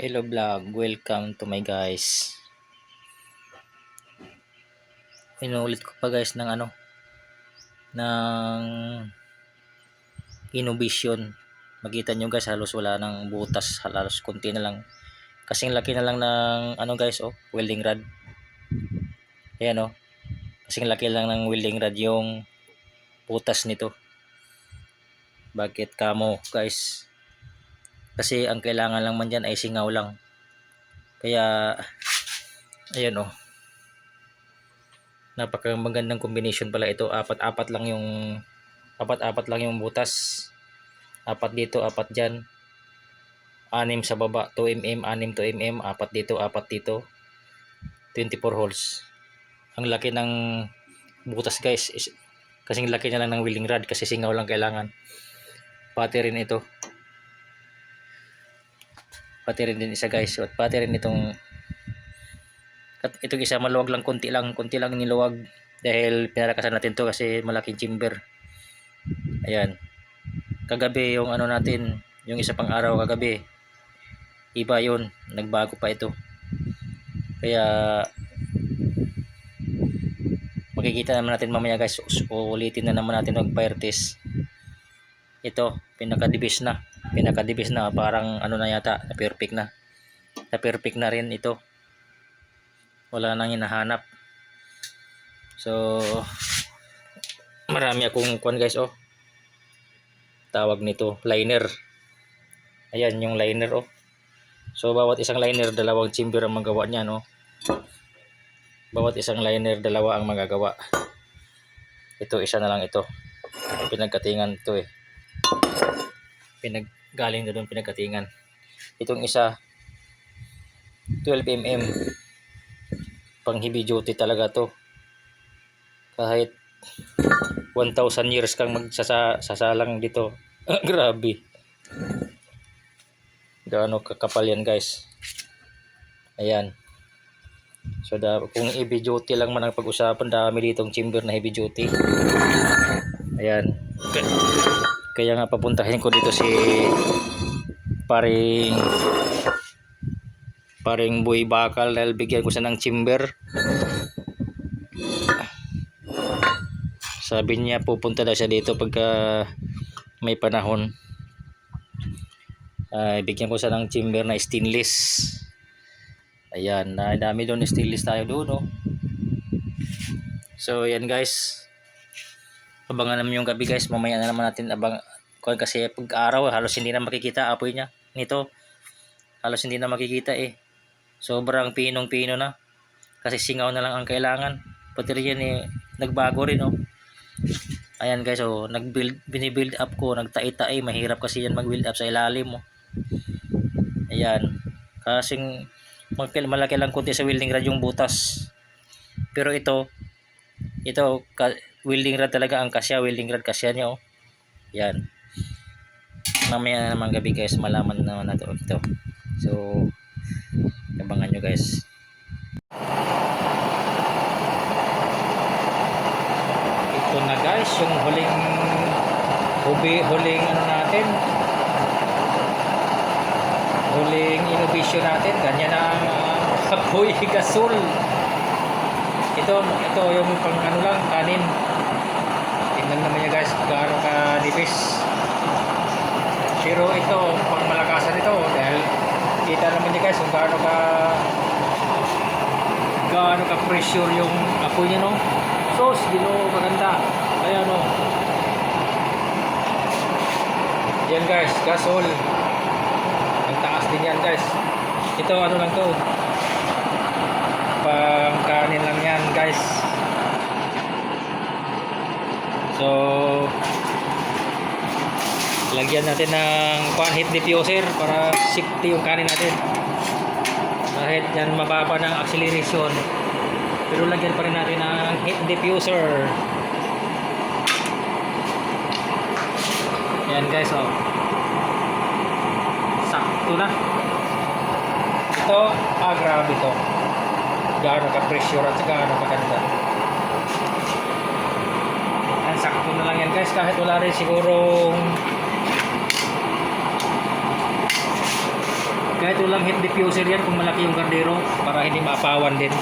Hello vlog, welcome to my guys. Inuulit ko pa guys ng ano ng Innovation. Makita nyo guys halos wala nang butas, halos konti na lang. Kasing laki na lang ng ano guys oh, welding rod. Ayan oh. Kasing laki lang ng welding rod yung butas nito. Bakit kamo guys? Kasi ang kailangan lang man dyan ay singaw lang. Kaya, ayan o. Oh. Napaka magandang combination pala ito. Apat-apat lang yung apat-apat lang yung butas. Apat dito, apat dyan. Anim sa baba, 2 mm, anim 2 mm, apat dito, apat dito. 24 holes. Ang laki ng butas guys. Is, kasing laki na lang ng welding rod kasi singaw lang kailangan. Pati rin ito pati rin din isa guys. At pati rin itong itong isa maluwag lang konti lang konti lang niluwag dahil pinalakasan natin to kasi malaking chamber. Ayan. Kagabi yung ano natin yung isa pang araw kagabi. Iba yun. Nagbago pa ito. Kaya makikita naman natin mamaya guys. Ulitin na naman natin mag fire test. Ito pinakadibis na pinakadibis na parang ano na yata na perfect na. Na perfect na rin ito. Wala nang hinahanap. So marami akong kwan guys oh. Tawag nito liner. Ayan yung liner oh. So bawat isang liner dalawang chamber ang magawa niya no bawat isang liner dalawa ang magagawa. Ito isa na lang ito. Pinagkatingan ito eh. Pinag galing na doon pinagkatingan. Itong isa 12 mm pang heavy duty talaga to. Kahit 1,000 years kang magsasalang dito. Grabe. Gaano kakapal yan guys. Ayan. So da, kung heavy duty lang man ang pag-usapan dami ditong chamber na heavy duty. Ayan kaya nga papuntahin ko dito si paring paring buhay bakal dahil bigyan ko siya ng chamber. Sabi niya pupunta daw siya dito pagka may panahon. Ay bigyan ko siya ng chamber na stainless. Ayan na dami doon stainless tayo doon no? so yan guys abangan naman yung gabi guys. Mamaya na naman natin abang kuan kasi pag araw halos hindi na makikita apoy niya nito. Halos hindi na makikita eh. Sobrang pinong pino na. Kasi singaw na lang ang kailangan. Pati rin yan eh nagbago rin oh. Ayan guys oh. Nagbuild binibuild up ko. Nagtai-tai. Mahirap kasi yan mag-build up sa ilalim oh. Ayan. Kasing malaki lang kunti sa welding rod yung butas. Pero ito ito welding rod talaga ang kasya welding rod kasya niya oh. Yan. Mamaya na naman gabi guys malaman na natin ito. So abangan nyo guys. Ito na guys yung huling hubi, huling ano natin. Huling innovation natin. Ganyan ang uh, apoy gasol. Ito ito yung pang ano lang kanin tingnan naman niya guys. Gaano ka nipis pero ito pang malakasan ito dahil kita naman niya guys kung gaano ka gaano ka pressure yung apoy niya no? Sos gino maganda. Ayan no. Yan guys gasol. Ang taas din yan guys. Ito ano lang to? Pang kanin lang yan guys so lagyan natin ng pan heat diffuser para safety yung kanin natin. Kahit yan mababa ng acceleration pero lagyan pa rin natin ng heat diffuser. Yan guys oh. Sakto na. Ito ah grabe to. Gaano ka pressure at gaano ka ganda yan sakto na lang yan guys kahit wala rin sigurong kahit wala pang heat diffuser yan kung malaki yung kardero para hindi maapawan din.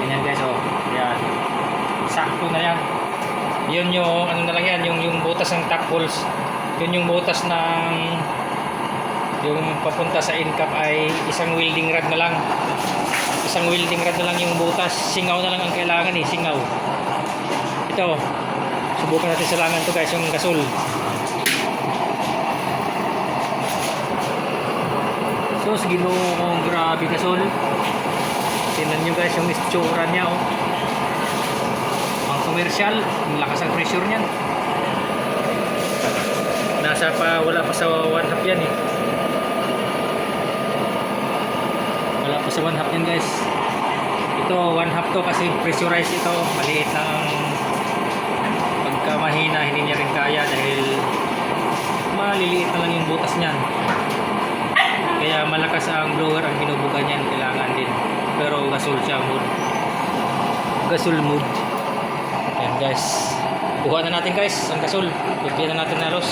Ganyan guys, oh. Yan. Sakto na yan. Yun yung, ano na lang yan, yung, yung butas ng top holes. Yun yung butas ng yung papunta sa incap ay isang welding rod na lang. Isang welding rod na lang yung butas. Singaw na lang ang kailangan eh, singaw. Ito, subukan natin sa to guys, yung gasol. So, sige no, grabe gasol. Tingnan nyo guys yung itsura niya oh. Commercial, ang lakas ang pressure niyan. Nasa pa, wala pa sa one half yan eh. Wala pa sa one half yan guys. Ito, one half to kasi pressurized ito. Maliit lang ang pagka mahina, hindi niya rin kaya dahil maliliit na lang yung butas niyan. Kaya malakas ang blower ang binubuga niyan, kailangan din. Pero gasol siya mood. Gasol mood. Ayan guys. Kuha na natin guys ang gasol. Bigyan na natin halos.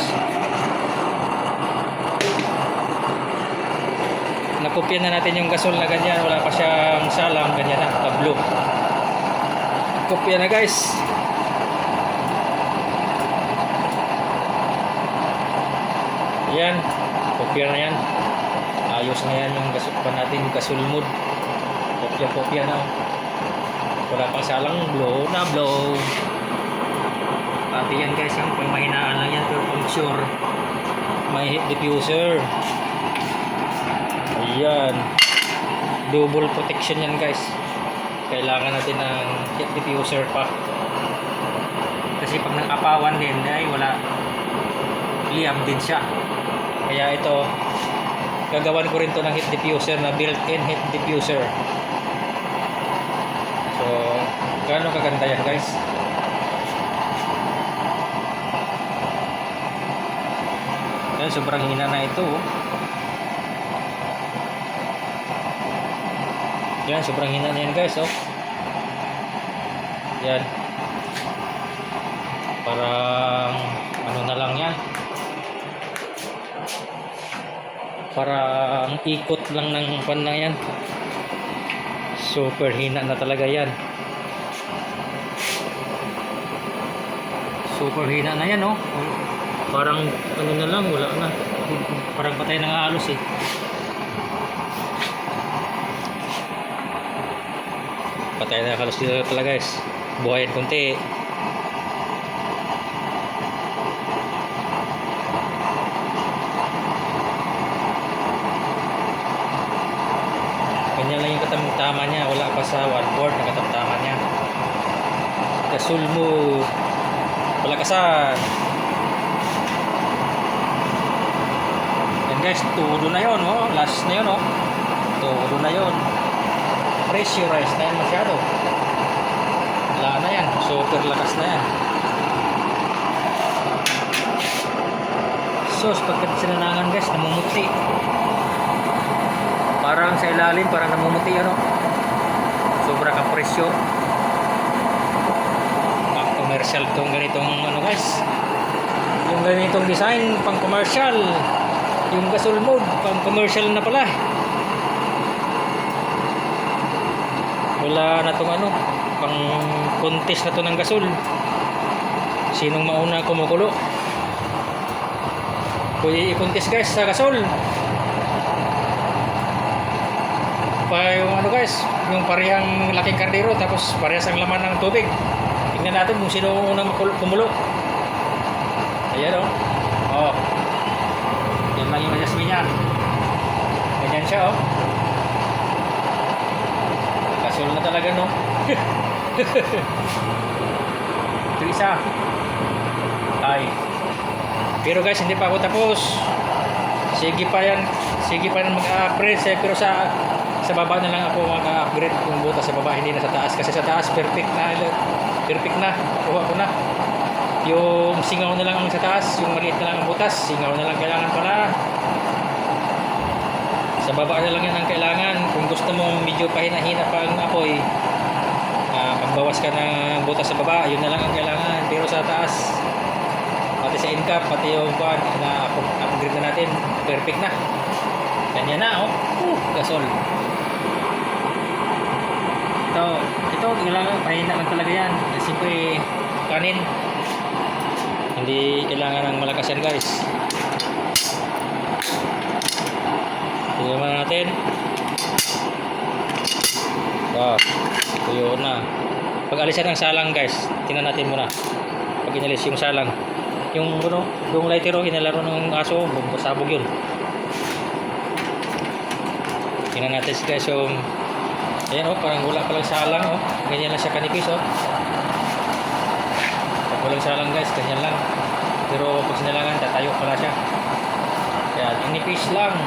Nakopya na natin yung gasol na ganyan. Wala pa siyang salam. Ganyan na. Tablo. Kopya na guys. Yan. Kopya na yan. Ayos na yan yung gasol pa natin. Gasol mood. Kopya-kopya na. Wala pang salang blow na blow. Pati yan guys. Yung pang mahinaan lang yan. Pero pang sure. May diffuser. Ayan. Double protection yan guys. Kailangan natin ng heat diffuser pa. Kasi pag nang-apawan din, ay wala. Liam din siya. Kaya ito, gagawan ko rin to ng heat diffuser na built-in heat diffuser. So, gaano kaganda yan guys? Yan, sobrang hina na ito. oh. Yan, sobrang hina na yan guys, oh. Yan. Parang, ano na lang yan. Parang ikot lang ng pan na yan. Super hina na talaga yan. Super hina na yan, oh. Parang, ano na lang, wala na. Parang patay na nga halos, eh. Patay na halos dito pala guys. Buhayin konti. Ganyan lang yung katamtama niya. Wala pa sa one board na katamtama niya kasul mo palakasan yan guys todo na yon oh. last na yon oh. todo na yon pressurized na yan masyado. Wala na yan. Super lakas na yan. So pagkat sinanangan guys namumuti. Parang sa ilalim parang namumuti ano? Sobra kang presyo. Pang commercial tong ganitong ano guys. Yung ganitong design pang commercial. Yung gasol mode pang commercial na pala wala na tong ano pang contest na to ng gasol. Sinong mauna kumukulo? Pwede i-contest guys sa gasol. Pa yung ano guys yung parehang laking kardero tapos parehas ang laman ng tubig. Tingnan natin kung sino ang unang kumulo. Ayan o oh. yan lang yung adjustment niya. Ganyan siya oh Gasol na talaga no. Ito isa. Ay. Pero guys, hindi pa ako tapos. Sige pa yan. Sige pa yan mag-upgrade. siya. Pero sa sa baba na lang ako mag-upgrade kung butas sa baba, hindi na sa taas. Kasi sa taas, perfect na. Perfect na. Kuha ko na. Yung singaw na lang ang sa taas, yung maliit na lang ang butas, singaw na lang kailangan pala. Sa baba na lang yan ang kailangan. Kung gusto mong medyo pahina-hina pa ang apoy, ah, magbawas ka ng butas sa baba, yun na lang ang kailangan. Pero sa taas, pati sa incap, pati yung kuan na up- upgrade na natin, perfect na. Kanya na, oh. Uh, gasol. Ito, ito, kailangan, mahina lang talaga yan. Siyempre, kanin. Hindi kailangan ng malakas yan, guys. Tingnan muna natin. Wow, tuyo na. Pag alisan ng salang, guys, tingnan natin muna. Pag inalis yung salang. Yung, ano, yung lightero, hinalaro ng aso, sabog yun. Tingnan natin guys yung Ayan oh, parang wala palang salang oh. Ganyan lang siya kanipis oh. Pag walang salang guys, ganyan lang. Pero pag sinalangan, tatayo pala siya. Kaya inipis lang.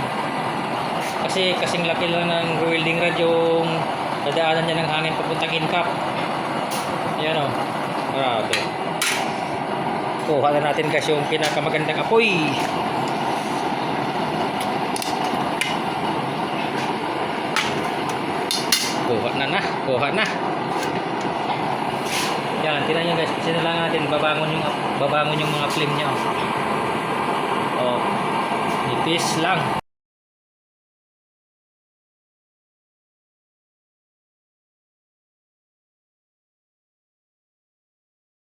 Kasi kasing laki lang ng welding rod yung dadaanan niya ng hangin papuntang incap. Ayan oh. Grabe. Kuha na natin guys yung pinakamagandang apoy. Kuha na na, kuha na. Yan, tingnan nyo guys, kasi na lang natin babangon yung babangon yung mga flame niya. Oh. Nipis lang.